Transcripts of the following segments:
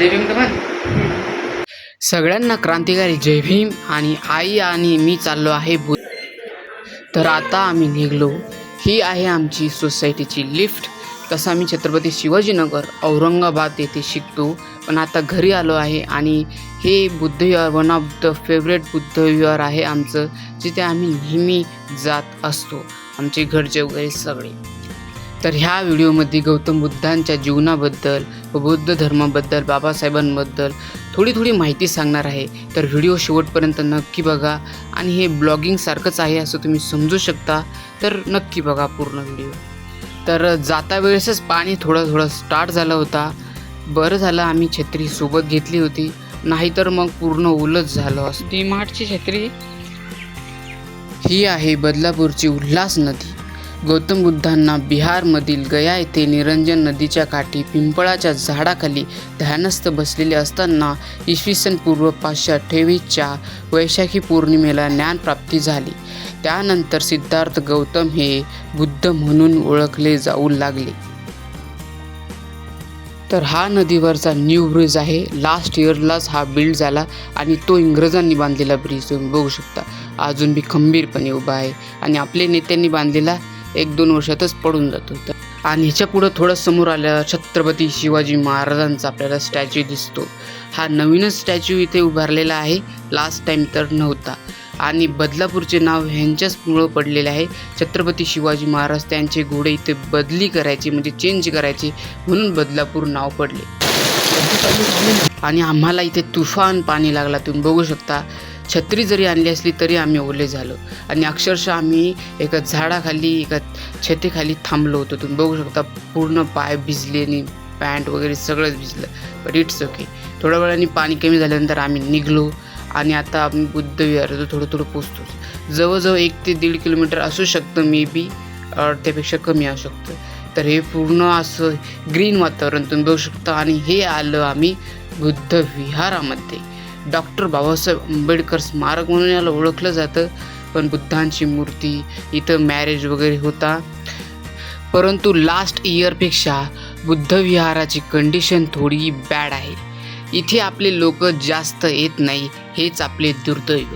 जय भीम सगळ्यांना क्रांतिकारी जय भीम आणि आई आणि मी चाललो आहे बु तर आता आम्ही निघलो. ही आहे आमची सोसायटीची लिफ्ट तसं आम्ही छत्रपती शिवाजीनगर औरंगाबाद येथे शिकतो. पण आता घरी आलो आहे आणि हे बुद्धविहार वन ऑफ द फेवरेट बुद्धविहार आहे आमचं जिथे आम्ही नेहमी जात असतो. आमचे घरचे वगैरे सगळे. तर ह्या व्हिडिओमध्ये गौतम बुद्धांच्या जीवनाबद्दल व बौद्ध धर्माबद्दल बाबासाहेबांबद्दल थोडी थोडी माहिती सांगणार आहे. तर व्हिडिओ शेवटपर्यंत नक्की बघा आणि हे ब्लॉगिंगसारखंच आहे असं तुम्ही समजू शकता. तर नक्की बघा पूर्ण व्हिडिओ. तर जाता वेळेसच पाणी थोडं थोडं स्टार्ट झालं होता. बरं झालं आम्ही छत्री सोबत घेतली होती. नाहीतर मग पूर्ण ओलच झालं असतं. ती माठची छत्री. ही आहे बदलापूरची उल्हास नदी. गौतम बुद्धांना बिहारमधील गया येथे निरंजन नदीच्या काठी पिंपळाच्या झाडाखाली ध्यानस्थ बसलेले असताना इसवी सन पूर्व पाचशे अठ्ठावीसच्या वैशाखी पौर्णिमेला ज्ञानप्राप्ती झाली. त्यानंतर सिद्धार्थ गौतम हे बुद्ध म्हणून ओळखले जाऊ लागले. तर हा नदीवरचा न्यू ब्रिज आहे. लास्ट इयरलाच हा बिल्ड झाला आणि तो इंग्रजांनी बांधलेला ब्रिज तुम्ही बघू शकता. अजून बी खंबीरपणे उभा आहे आणि आपले नेत्यांनी बांधलेला एक दोन वर्षातच पडून जातो. तर आणि ह्याच्या पुढं थोडं समोर आलं छत्रपती शिवाजी महाराजांचा आपल्याला स्टॅच्यू दिसतो. हा नवीनच स्टॅच्यू इथे उभारलेला आहे. लास्ट टाइम तर नव्हता. आणि बदलापूरचे नाव ह्यांच्याचमुळं पडलेले आहे. छत्रपती शिवाजी महाराज त्यांचे घोडे इथे बदली करायचे म्हणजे चेंज करायचे म्हणून बदलापूर नाव पडले. आणि आम्हाला इथे तुफान पाणी लागला. तुम्ही बघू शकता. छत्री जरी आणली असली तरी आम्ही ओले झालो. आणि अक्षरशः आम्ही एका झाडाखाली एका छतेखाली थांबलो होतो. तुम्ही बघू शकता पूर्ण पाय भिजले आणि पॅन्ट वगैरे सगळंच भिजलं. बट इट्स ओके थोड्या वेळाने पाणी कमी झाल्यानंतर आम्ही निघलो आणि आता आम्ही बुद्ध विहाराचं थोडं थोडं पोचतो. जवळजवळ एक ते दीड किलोमीटर असू शकतं मे बी त्यापेक्षा कमी असू शकतं. तर हे पूर्ण असं ग्रीन वातावरण तुम्ही बघू शकता. आणि हे आलं आम्ही बुद्ध विहारामध्ये. डॉक्टर बाबासाहेब आंबेडकर स्मारक म्हणून याला ओळखलं जातं. पण बुद्धांची मूर्ती इथं मॅरेज वगैरे होता. परंतु लास्ट इयरपेक्षा बुद्ध विहाराची कंडिशन थोडी बॅड आहे. इथे आपले लोक जास्त येत नाही हेच आपले दुर्दैव.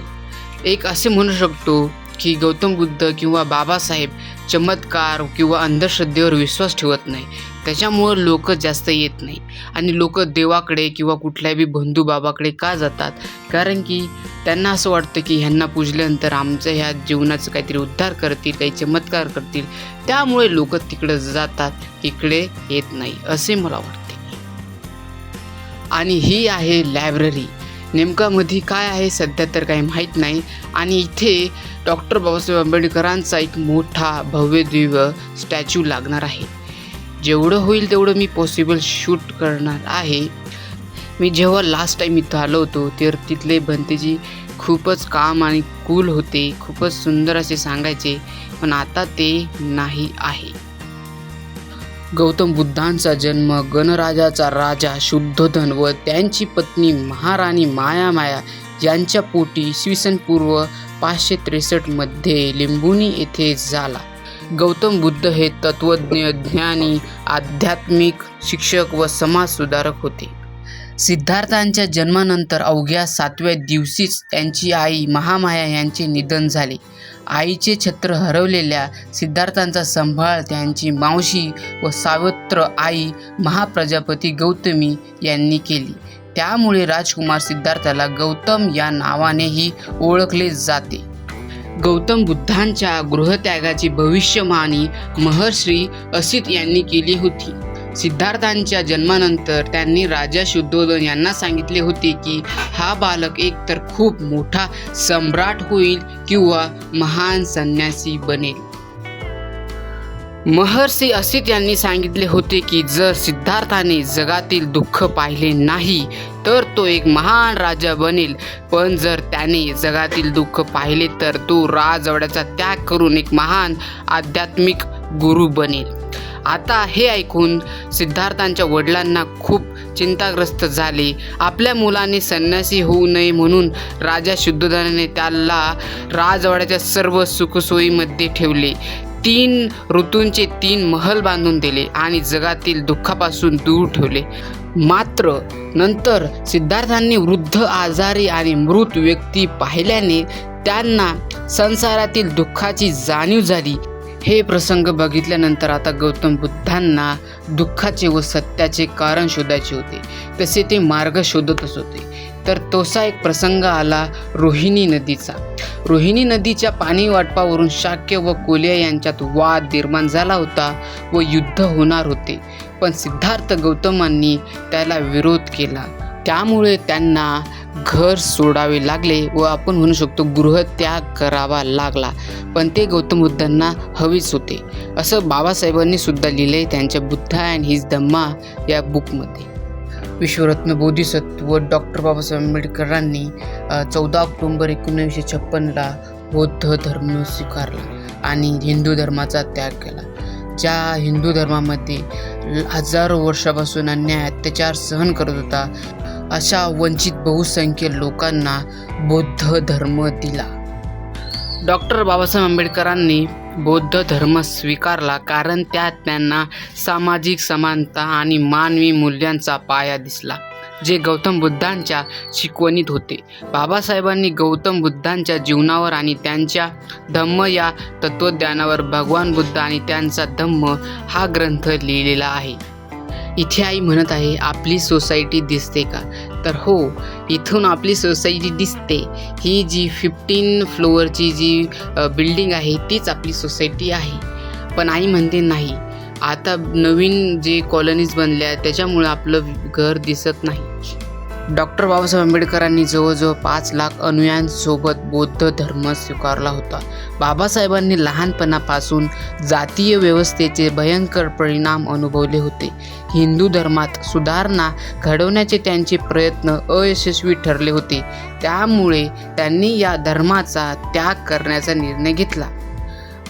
एक असे म्हणू शकतो की गौतम बुद्ध किंवा बाबासाहेब चमत्कार किंवा अंधश्रद्धेवर विश्वास ठेवत नाही. त्याच्यामुळं लोक जास्त येत नाही. आणि लोक देवाकडे किंवा कुठल्याही बंधू बाबाकडे का जातात? कारण की त्यांना असं वाटतं की ह्यांना पूजल्यानंतर आमचं ह्या जीवनाचं काहीतरी उद्धार करतील काही चमत्कार करतील. त्यामुळे लोक तिकडं जातात इकडे येत नाही असे मला वाटते. आणि ही आहे लायब्ररी. नेमकं मध्ये काय आहे सध्या तर काही माहीत नाही. आणि इथे डॉक्टर बाबासाहेब आंबेडकरांचा एक मोठा भव्य दिव्य स्टॅच्यू लागणार आहे. जेवढं होईल तेवढं मी पॉसिबल शूट करणार आहे. मी जेव्हा लास्ट टाईम इथं आलो होतो तर तिथले भंतेजी खूपच काम आणि कूल होते. खूपच सुंदर असे सांगायचे पण आता ते नाही आहे. गौतम बुद्धांचा जन्म गणराजाचा राजा शुद्धोधन व त्यांची पत्नी महाराणी माया माया यांच्या पोटी इसवी सन पूर्व पाचशे त्रेसष्टमध्ये लिंबुनी येथे झाला. गौतम बुद्ध हे तत्त्वज्ञ ज्ञानी आध्यात्मिक शिक्षक व समाजसुधारक होते. सिद्धार्थांच्या जन्मानंतर अवघ्या सातव्या दिवशीच त्यांची आई महामाया यांचे निधन झाले. आईचे छत्र हरवलेल्या सिद्धार्थांचा सांभाळ त्यांची मावशी व सावत्र आई महाप्रजापती गौतमी यांनी केली. त्यामुळे राजकुमार सिद्धार्थाला गौतम या नावानेही ओळखले जाते. गौतम बुद्धांच्या गृहत्यागाची भविष्यवाणी महर्षी असित यांनी केली होती. सिद्धार्थांच्या जन्मानंतर त्यांनी राजा शुद्धोधन यांना सांगितले होते की हा बालक एकतर खूप मोठा सम्राट होईल किंवा महान संन्यासी बनेल. महर्षी असित यांनी सांगितले होते की जर सिद्धार्थाने जगातील दुःख पाहिले नाही तर तो एक महान राजा बनेल. पण जर त्याने जगातील दुःख पाहिले तर तो राजवड्याचा त्याग करून एक महान आध्यात्मिक गुरु बनेल. आता हे ऐकून सिद्धार्थांच्या वडिलांना खूप चिंताग्रस्त झाले. आपल्या मुलाने संन्यासी होऊ नये म्हणून राजा शुद्धोधनाने त्याला राजवाड्याच्या सर्व सुखसोयीमध्ये ठेवले. तीन ऋतूंचे तीन महल बांधून दिले आणि जगातील दुःखापासून दूर ठेवले. मात्र नंतर सिद्धार्थांनी वृद्ध आजारी आणि मृत व्यक्ती पाहिल्याने त्यांना संसारातील दुःखाची जाणीव झाली. हे प्रसंग बघितल्यानंतर आता गौतम बुद्धांना दुःखाचे व सत्याचे कारण शोधायचे होते. तसे ते मार्ग शोधतच होते. तर तोसा एक प्रसंग आला रोहिणी नदीचा. रोहिणी नदीच्या पाणी वाटपावरून शाक्य व कोलिया यांच्यात वाद निर्माण झाला होता व युद्ध होणार होते. पण सिद्धार्थ गौतमांनी त्याला विरोध केला. त्यामुळे त्यांना घर सोडावे लागले व आपण म्हणू शकतो गृहत्याग करावा लागला. पण ते गौतम बुद्धांना हवीच होते. असं बाबासाहेबांनी सुद्धा लिहिले त्यांच्या बुद्धा अँड हिज धम्मा या बुकमध्ये. विश्वरत्न बोधिसत्व डॉक्टर बाबासाहेब आंबेडकरांनी चौदा ऑक्टोंबर एकोणीसशे छप्पनला बौद्ध धर्म स्वीकारला आणि हिंदू धर्माचा त्याग केला. ज्या हिंदू धर्मामध्ये हजारो वर्षापासून अन्याय अत्याचार सहन करत होता अशा वंचित बहुसंख्य लोकांना बौद्ध धर्म दिला. डॉक्टर बाबासाहेब आंबेडकरांनी बौद्ध धर्म स्वीकारला कारण त्यात त्यांना सामाजिक समानता आणि मानवी मूल्यांचा पाया दिसला जे गौतम बुद्धांच्या शिकवणीत होते. बाबासाहेबांनी गौतम बुद्धांच्या जीवनावर आणि त्यांच्या धम्म या तत्त्वज्ञानावर भगवान बुद्ध आणि त्यांचा धम्म हा ग्रंथ लिहिलेला आहे. इथे आई म्हणत आहे आपली सोसायटी दिसते का? तर हो इथून आपली सोसायटी दिसते. ही जी फिफ्टीन फ्लोअरची जी बिल्डिंग आहे तीच आपली सोसायटी आहे. पण आई म्हणते नाही आता नवीन जे कॉलनीज बनल्या त्याच्यामुळं आपलं घर दिसत नाही. डॉक्टर बाबासाहेब आंबेडकरांनी जवळजवळ पाच लाख अनुयायांसोबत बौद्ध धर्म स्वीकारला होता. बाबासाहेबांनी लहानपणापासून जातीय व्यवस्थेचे भयंकर परिणाम अनुभवले होते. हिंदू धर्मात सुधारणा घडवण्याचे त्यांचे प्रयत्न अयशस्वी ठरले होते. त्यामुळे त्यांनी या धर्माचा त्याग करण्याचा निर्णय घेतला.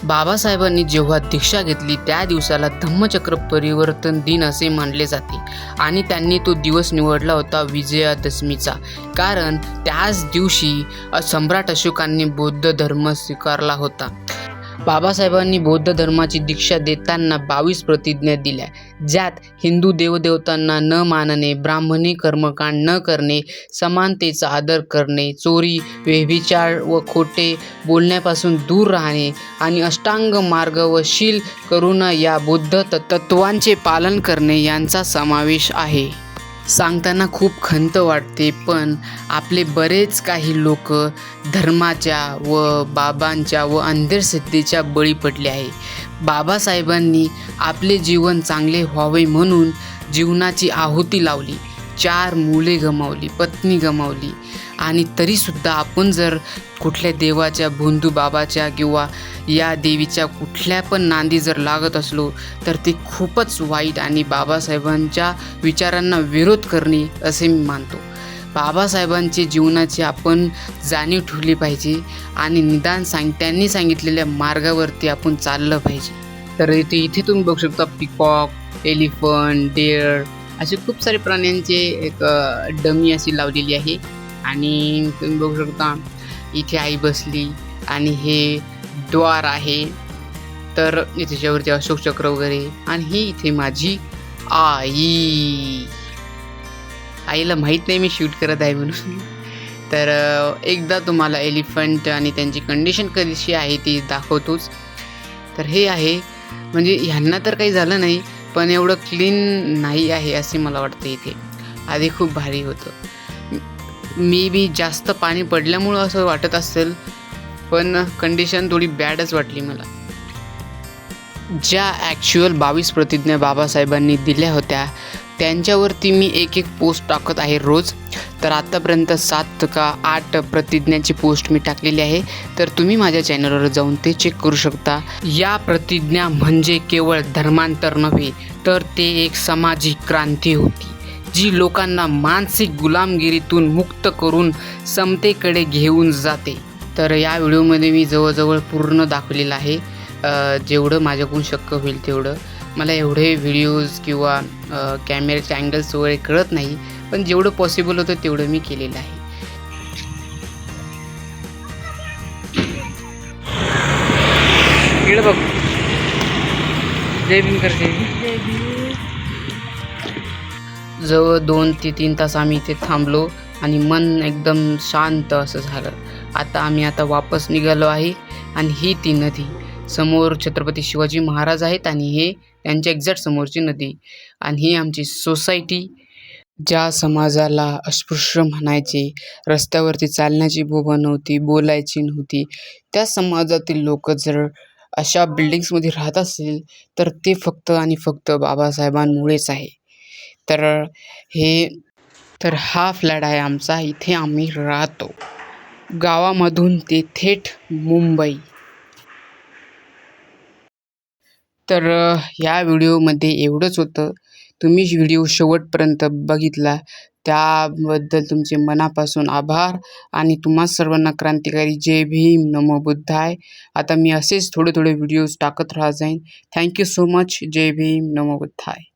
बाबासाहेबांनी जेव्हा दीक्षा घेतली त्या दिवसाला धम्मचक्र परिवर्तन दिन असे मानले जाते आणि त्यांनी तो दिवस निवडला होता विजयादशमीचा. कारण त्याच दिवशी सम्राट अशोकांनी बौद्ध धर्म स्वीकारला होता. बाबासाहेबांनी बौद्ध धर्माची दीक्षा देताना बावीस प्रतिज्ञा दिल्या. ज्यात हिंदू देवदेवतांना न मानणे ब्राह्मणी कर्मकांड न करणे समानतेचा आदर करणे चोरी व्यभिचार व खोटे बोलण्यापासून दूर राहणे आणि अष्टांग मार्ग व शील करून या बौद्ध त- तत्वांचे पालन करणे यांचा समावेश आहे. सांगताना खूप खंत वाटते पण आपले बरेच काही लोक धर्माच्या व बाबांच्या व अंधश्रद्धेच्या बळी पडले आहे. बाबासाहेबांनी आपले जीवन चांगले व्हावे म्हणून जीवनाची आहुती लावली. चार मुले गमावली पत्नी गमावली. आणि तरीसुद्धा आपण जर कुठल्या देवाच्या भोंदू बाबाच्या किंवा या देवीच्या कुठल्या पण नांदी जर लागत असलो तर ते खूपच वाईट आणि बाबासाहेबांच्या विचारांना विरोध करणे असे मी मानतो. बाबासाहेबांचे जीवनाची आपण जाणीव ठेवली पाहिजे आणि निदान सांग त्यांनी सांगितलेल्या मार्गावरती आपण चाललं पाहिजे. तर इथे इथे तुम्ही बघू शकता पिकॉक एलिफंट डेअर असे खूप सारे प्राण्यांचे एक डमी अशी लावलेली आहे. आणि तुम्ही बघू शकता इथे आई बसली आणि हे द्वार आहे. तर त्याच्यावरती अशोक चक्र वगैरे आणि ही इथे माझी आई. आईला माहीत नाही मी शूट करत आहे म्हणून. तर एकदा तुम्हाला एलिफंट आणि त्यांची कंडिशन कशी आहे ती दाखवतोच. तर हे आहे म्हणजे ह्यांना तर काही झालं नाही पण एवढं क्लीन नाही आहे असे मला वाटतं इथे. आधी खूप भारी होतं. मे बी जास्त पाणी पडल्यामुळं असं वाटत असेल पण कंडिशन थोडी बॅडच वाटली मला. ज्या ॲक्च्युअल बावीस प्रतिज्ञा बाबासाहेबांनी दिल्या होत्या त्यांच्यावरती मी एक एक पोस्ट टाकत आहे रोज. तर आत्तापर्यंत सात का आठ प्रतिज्ञाची पोस्ट मी टाकलेली आहे. तर तुम्ही माझ्या चॅनलवर जाऊन ते चेक करू शकता. या प्रतिज्ञा म्हणजे केवळ धर्मांतर नव्हे तर ते एक सामाजिक क्रांती होती जी लोकांना मानसिक गुलामगिरीतून मुक्त करून समतेकडे घेऊन जाते. तर या व्हिडिओमध्ये मी जवळजवळ पूर्ण दाखवलेलं आहे. जेवढं माझ्याकडून शक्य होईल तेवढं. मला एवढे व्हिडिओज किंवा कॅमेऱ्याचे अँगल्स वगैरे कळत नाही पण जेवढं पॉसिबल होतं तेवढं मी केलेलं आहे. इकडे बघ. जय भीम. करते जवळजवळ दोन ते तीन तास आम्ही इथे थांबलो आणि मन एकदम शांत असं झालं. आता आम्ही आता वापस निघालो आहे आणि ही ती नदी. समोर छत्रपती शिवाजी महाराज आहेत आणि हे त्यांच्या एक्झॅक्ट समोरची नदी. आणि ही आमची सोसायटी ज्या समाजाला अस्पृश्य म्हणायचे रस्त्यावरती चालण्याची बोबा नव्हती बोलायची नव्हती त्या समाजातील लोक जर अशा बिल्डिंग्समध्ये राहत असेल तर ते फक्त आणि फक्त बाबासाहेबांमुळेच आहे. तर हे तर हा फ्लॅट आहे आमचा. इथे आम्ही राहतो. गावामधून ते थेट मुंबई. तर ह्या या व्हिडिओमध्ये एवढंच होतं. तुम्ही व्हिडिओ शेवटपर्यंत बघितला. त्याबद्दल तुमचे मनापासून आभार आणि तुम्हा सर्वांना क्रांतिकारी जय भीम नमो बुद्धाय. आता मी असेच थोडे थोडे व्हिडिओज टाकत राहा जाईन. Thank you so much. जय भीम नमो बुद्धाय.